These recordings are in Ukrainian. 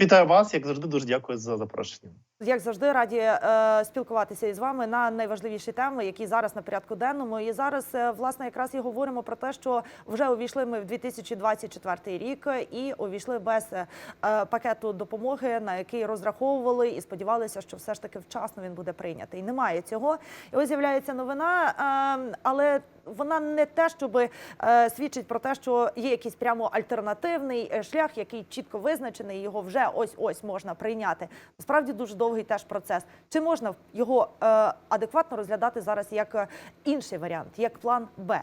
Вітаю вас, як завжди. Дуже дякую за запрошення. Як завжди, раді е, спілкуватися із вами на найважливіші теми, які зараз на порядку денному. І зараз е, власне якраз і говоримо про те, що вже увійшли ми в 2024 рік і увійшли без е, пакету допомоги, на який розраховували і сподівалися, що все ж таки вчасно він буде прийнятий. Немає цього. І ось з'являється новина, е, але вона не те, щоб е, свідчить про те, що є якийсь прямо альтернативний е, шлях, який чітко визначений. Його вже ось ось можна прийняти. Насправді дуже довгий теж процес. Чи можна його е, адекватно розглядати зараз як інший варіант, як план Б?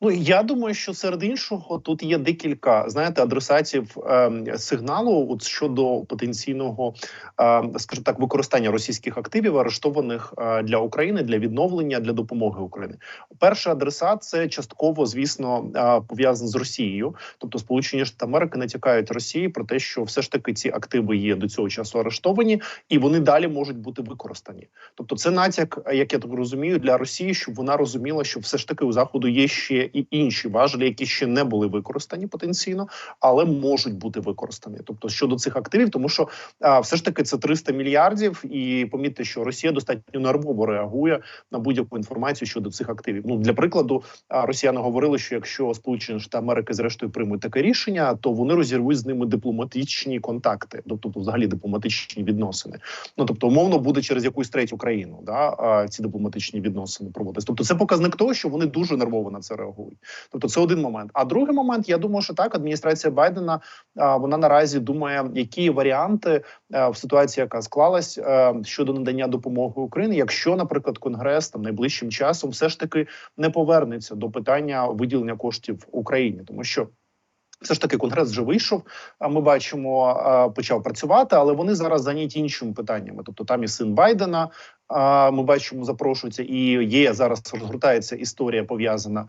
Ну я думаю, що серед іншого тут є декілька знаєте адресатів е, сигналу от щодо потенційного, е, скажімо так, використання російських активів, арештованих е, для України для відновлення для допомоги Україні. Перший адресат це частково, звісно, е, пов'язаний з Росією, тобто Сполучені Штати Америки натякають Росії про те, що все ж таки ці активи є до цього часу арештовані, і вони далі можуть бути використані. Тобто, це натяк, як я так розумію, для Росії, щоб вона розуміла, що все ж таки у заходу є ще і інші важелі, які ще не були використані потенційно, але можуть бути використані. Тобто щодо цих активів, тому що а, все ж таки це 300 мільярдів, і помітьте, що Росія достатньо нервово реагує на будь-яку інформацію щодо цих активів. Ну для прикладу, росіяни говорили, що якщо Сполучені Штати Америки зрештою приймуть таке рішення, то вони розірвуть з ними дипломатичні контакти, тобто взагалі дипломатичні відносини. Ну тобто, умовно буде через якусь третю країну, да ці дипломатичні відносини проводитися. Тобто, це показник того, що вони дуже нервово на це. Тобто, це один момент. А другий момент, я думаю, що так адміністрація Байдена вона наразі думає, які варіанти в ситуації, яка склалась щодо надання допомоги Україні, якщо, наприклад, конгрес там найближчим часом все ж таки не повернеться до питання виділення коштів Україні, тому що. Все ж таки конгрес вже вийшов. Ми бачимо, почав працювати, але вони зараз зайняті іншими питаннями. Тобто, там і син Байдена. А ми бачимо, запрошується і є зараз розгортається історія пов'язана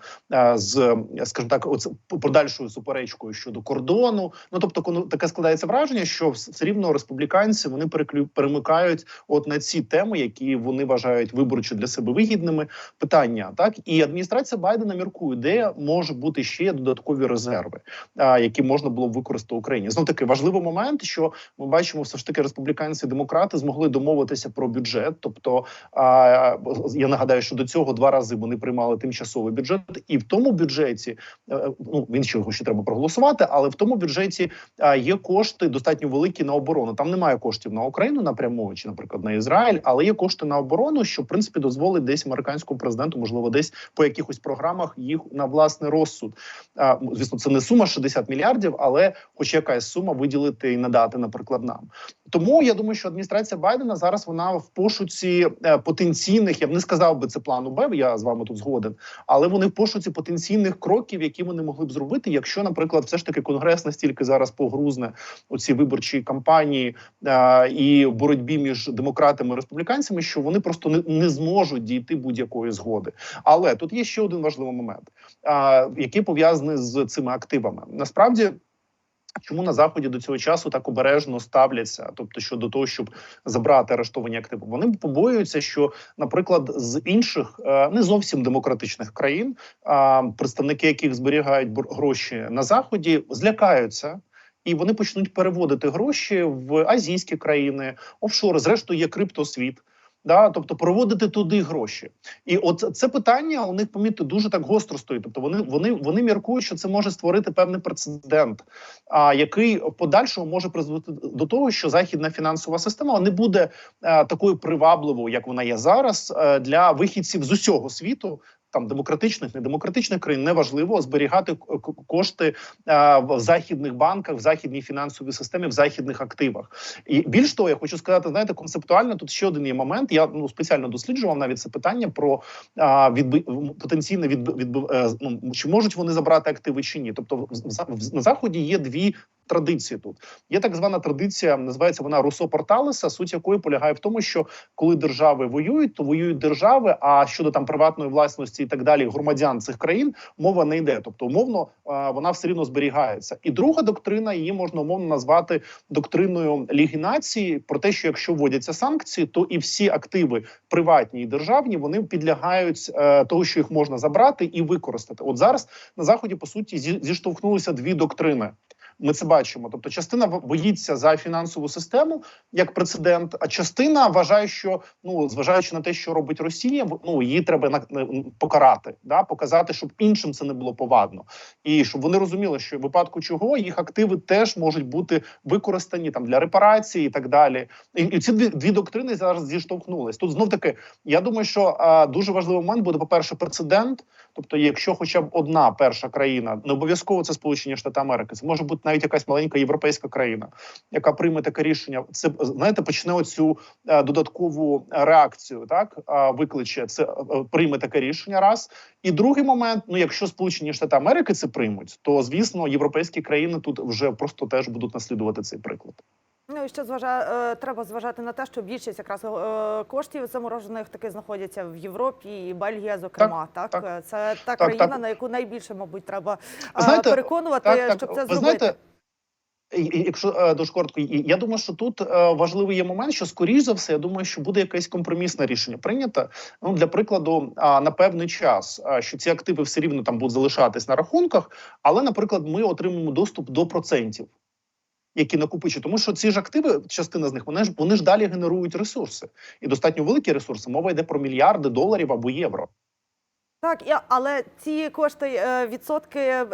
з, скажімо так, подальшою суперечкою щодо кордону. Ну тобто, таке складається враження, що все рівно республіканці вони перемикають от на ці теми, які вони вважають виборчо для себе вигідними. Питання так і адміністрація Байдена міркує, де може бути ще додаткові резерви, які можна було б використати Україні. Знов таки важливий момент, що ми бачимо, все ж таки республіканці і демократи змогли домовитися про бюджет. Тобто, а, я нагадаю, що до цього два рази вони приймали тимчасовий бюджет, і в тому бюджеті е, ну він ще його ще треба проголосувати, але в тому бюджеті є кошти достатньо великі на оборону. Там немає коштів на Україну напряму, чи, наприклад, на Ізраїль, але є кошти на оборону, що в принципі дозволить десь американському президенту, можливо, десь по якихось програмах їх на власний розсуд. А, звісно, це не сума 60 мільярдів, але хоч якась сума виділити і надати, наприклад, нам. Тому я думаю, що адміністрація Байдена зараз вона в пошуці е, потенційних, я б не сказав би це плану Б. Я з вами тут згоден, але вони в пошуці потенційних кроків, які вони могли б зробити, якщо, наприклад, все ж таки конгрес настільки зараз погрузне у ці виборчі кампанії е, і боротьбі між демократами і республіканцями, що вони просто не, не зможуть дійти будь-якої згоди. Але тут є ще один важливий момент, е, який пов'язаний з цими активами. Насправді. Чому на заході до цього часу так обережно ставляться? Тобто, щодо того, щоб забрати арештовані активи, вони побоюються, що, наприклад, з інших е, не зовсім демократичних країн, а представники яких зберігають гроші на заході, злякаються. І вони почнуть переводити гроші в азійські країни, офшори. Зрештою, є криптосвіт. Да, тобто проводити туди гроші, і от це питання у них помітьте, дуже так гостро стоїть. Тобто вони вони вони міркують, що це може створити певний прецедент, а який в подальшому може призвести до того, що західна фінансова система не буде а, такою привабливою, як вона є зараз, а, для вихідців з усього світу. Там демократичних, недемократичних країн неважливо зберігати кошти е, в західних банках, в західній фінансовій системі, в західних активах. І більш того, я хочу сказати, знаєте, концептуально тут ще один є момент. Я ну спеціально досліджував навіть це питання про а, відби потенційне від, відби, е, ну, чи можуть вони забрати активи чи ні. Тобто, в, в- на заході є дві. Традиції тут є так звана традиція, називається вона Русо Порталеса, суть якої полягає в тому, що коли держави воюють, то воюють держави. А щодо там приватної власності і так далі, громадян цих країн мова не йде. Тобто, умовно вона все рівно зберігається. І друга доктрина її можна умовно назвати доктриною Ліги нації про те, що якщо вводяться санкції, то і всі активи приватні і державні вони підлягають е, того, що їх можна забрати і використати. От зараз на заході по суті зі- зіштовхнулися дві доктрини. Ми це бачимо. Тобто, частина боїться за фінансову систему як прецедент, а частина вважає, що ну зважаючи на те, що робить Росія, ну її треба покарати, да показати, щоб іншим це не було повадно, і щоб вони розуміли, що в випадку чого їх активи теж можуть бути використані там для репарації і так далі. І, і ці дві, дві доктрини зараз зіштовхнулись. Тут знов таки, я думаю, що а, дуже важливий момент буде, по-перше, прецедент. Тобто, якщо хоча б одна перша країна, не обов'язково це Сполучені Штати Америки, це може бути навіть якась маленька європейська країна, яка прийме таке рішення. Це знаєте, почне оцю е, додаткову реакцію. Так е, викличе це е, прийме таке рішення. Раз і другий момент: ну якщо Сполучені Штати Америки це приймуть, то звісно європейські країни тут вже просто теж будуть наслідувати цей приклад. Ну і ще зважа... е, треба зважати на те, що більшість якраз е, коштів заморожених таки знаходяться в Європі і Бельгія, зокрема. Так, так. Е, це та Так, країна, так. на яку найбільше, мабуть, треба е, Знаєте, переконувати, так, так. щоб це зробити. знаєте, Якщо дуже коротко, я думаю, що тут важливий є момент, що скоріш за все, я думаю, що буде якесь компромісне рішення прийнято. Ну для прикладу, на певний час, що ці активи все рівно там будуть залишатись на рахунках, але, наприклад, ми отримаємо доступ до процентів. Які накопичують, тому що ці ж активи, частина з них, вони ж вони ж далі генерують ресурси, і достатньо великі ресурси. Мова йде про мільярди доларів або євро. Так, я, але ці кошти, е, відсотки е,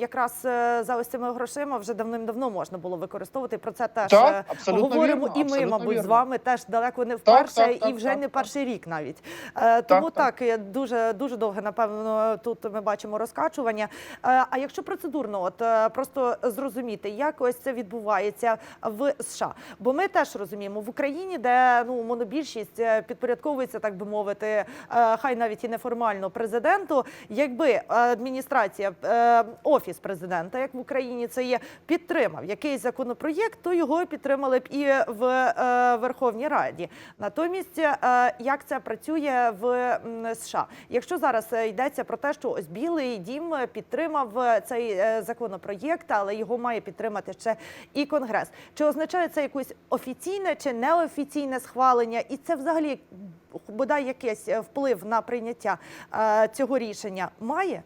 якраз е, за ось цими грошима вже давним-давно можна було використовувати. Про це теж Так, говоримо, вірно, і ми, мабуть, вірно. з вами теж далеко не вперше, так, так, і вже так, не так. перший рік навіть. Тому Так, так. так, дуже дуже довге, напевно, тут ми бачимо розкачування. А якщо процедурно, от просто зрозуміти, як ось це відбувається в США, бо ми теж розуміємо в Україні, де ну монобільшість підпорядковується, так би мовити, хай навіть і неформально президенту. Якби адміністрація, е, офіс президента, як в Україні це є, підтримав якийсь законопроєкт, то його підтримали б і в е, Верховній Раді. Натомість, е, як це працює в США? Якщо зараз е, йдеться про те, що ось Білий Дім підтримав е, цей е, законопроєкт, але його має підтримати ще і Конгрес. Чи означає це якесь офіційне чи неофіційне схвалення? І це взагалі бодай якийсь е, вплив на прийняття е, цього рішення має?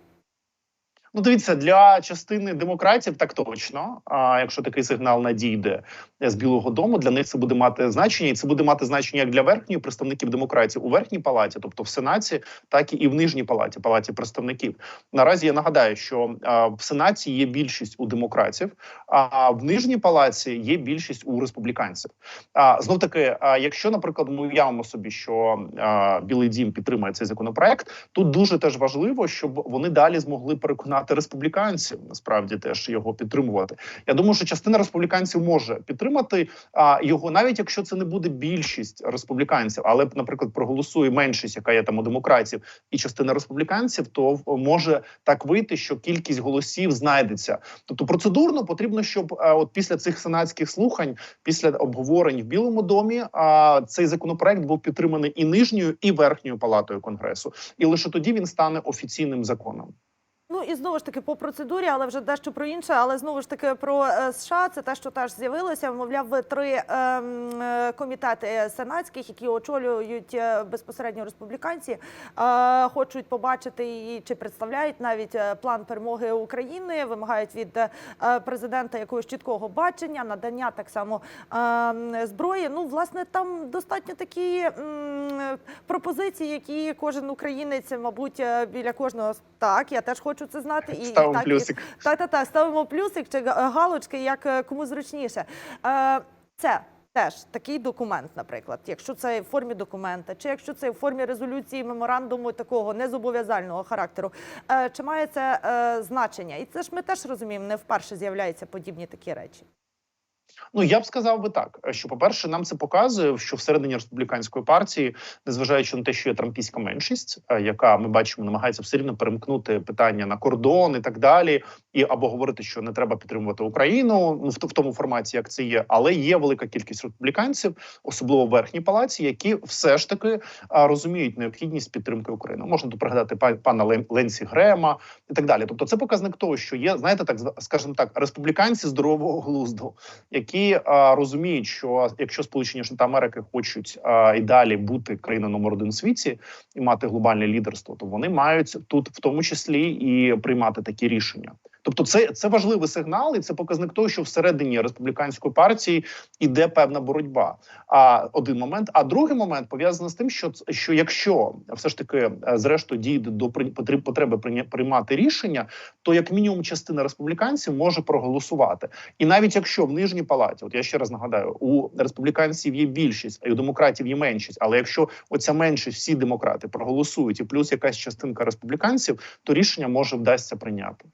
Ну, дивіться, для частини демократів так точно. А якщо такий сигнал надійде з Білого Дому, для них це буде мати значення, і це буде мати значення як для верхньої представників демократії у верхній палаті, тобто в сенаті, так і в нижній палаті, палаті представників. Наразі я нагадаю, що в сенаті є більшість у демократів, а в нижній палаті є більшість у республіканців. А знов таки, якщо, наприклад, ми уявимо собі, що Білий Дім підтримує цей законопроект, тут дуже теж важливо, щоб вони далі змогли переконати республіканців насправді теж його підтримувати. Я думаю, що частина республіканців може підтримати а, його, навіть якщо це не буде більшість республіканців, але наприклад, проголосує меншість, яка є там у демократів, і частина республіканців, то може так вийти, що кількість голосів знайдеться. Тобто процедурно потрібно, щоб а, от після цих сенатських слухань, після обговорень в Білому домі, а цей законопроект був підтриманий і нижньою, і верхньою палатою конгресу, і лише тоді він стане офіційним законом. І знову ж таки по процедурі, але вже дещо про інше. Але знову ж таки про е, США це те, що теж з'явилося. Мовляв, три ем, е, комітети сенатських, які очолюють е, безпосередньо республіканці, е, хочуть побачити і чи представляють навіть е, план перемоги України, вимагають від е, президента якогось чіткого бачення, надання так само ем, зброї. Ну, власне, там достатньо такі м, пропозиції, які кожен українець, мабуть, е, біля кожного так. Я теж хочу це знати. І Ставимо так, і- плюсик. так, так, так, ставимо плюсик чи галочки, як е, кому зручніше. Е, Це теж такий документ, наприклад, якщо це в формі документа, чи якщо це в формі резолюції меморандуму такого незобов'язального характеру, е, чи має це е, значення? І це ж ми теж розуміємо, не вперше з'являються подібні такі речі. Ну я б сказав би так, що по перше, нам це показує, що всередині республіканської партії, незважаючи на те, що є трампійська меншість, е, яка ми бачимо, намагається все рівно перемкнути питання на кордон і так далі, і або говорити, що не треба підтримувати Україну ну в, в тому форматі, як це є, але є велика кількість республіканців, особливо в верхній палаті, які все ж таки а, розуміють необхідність підтримки України. Можна тут пригадати па- пана Лен- Ленсі Грема і так далі. Тобто, це показник того, що є, знаєте, так скажімо так, республіканці здорового глузду, які а, розуміють, що якщо Сполучені Штати Америки хочуть а, і далі бути країною номер один у світі і мати глобальне лідерство, то вони мають тут в тому числі і приймати такі рішення. Тобто, це, це важливий сигнал, і це показник того, що всередині республіканської партії іде певна боротьба. А один момент, а другий момент пов'язаний з тим, що що якщо все ж таки е, зрештою дійде до потреби приймати рішення, то як мінімум частина республіканців може проголосувати. І навіть якщо в нижній палаті, от я ще раз нагадаю, у республіканців є більшість, а у демократів є меншість. Але якщо оця меншість, всі демократи проголосують, і плюс якась частинка республіканців, то рішення може вдасться прийняти.